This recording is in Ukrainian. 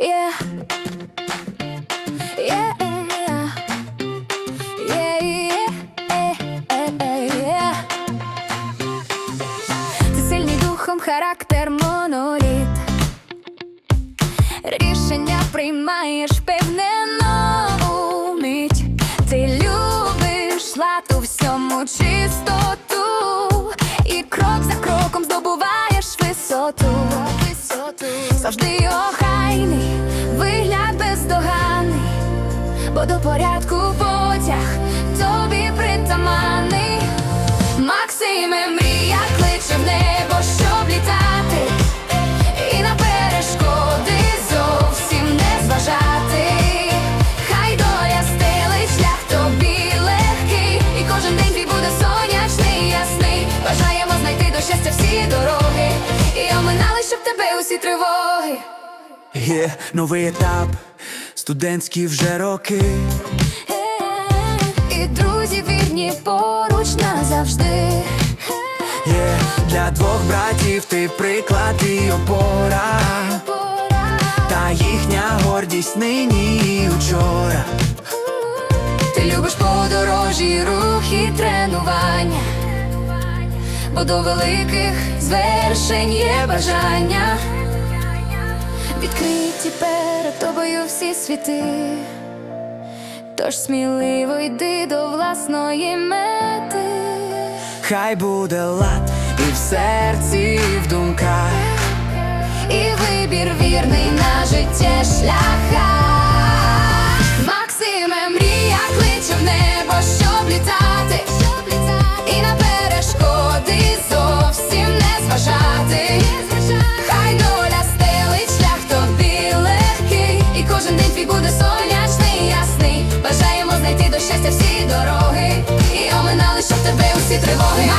Yeah. Духом характер моноліт. Рішення приймаєш впевнено у мить. Ти любиш лад всьому чистоту, і крок за Завжди охайний, вигляд бездоганний, бо до порядку потяг тобі притаманний. Максиме, мрія кличе в небо, щоб літати, і на перешкоди зовсім не зважати. Хай доля шлях тобі легкий, і кожен день буде сонячний, ясний. Бажаємо знайти до щастя всі дороги, щоб тебе усі тривоги. Є новий етап, студентські вже роки. І друзі вірні поруч назавжди. Є для двох братів ти приклад і опора, Пора. та їхня гордість нині і учора. Ти любиш подорожі, рух і тренування, бо до великих звершень є бажання. Відкриті перед тобою всі світи, тож сміливо йди до власної мети. Хай буде лад і в серці, і в думках. І вибір вірний на щастя, всі дороги, і оминали, щоб тебе усі тривоги.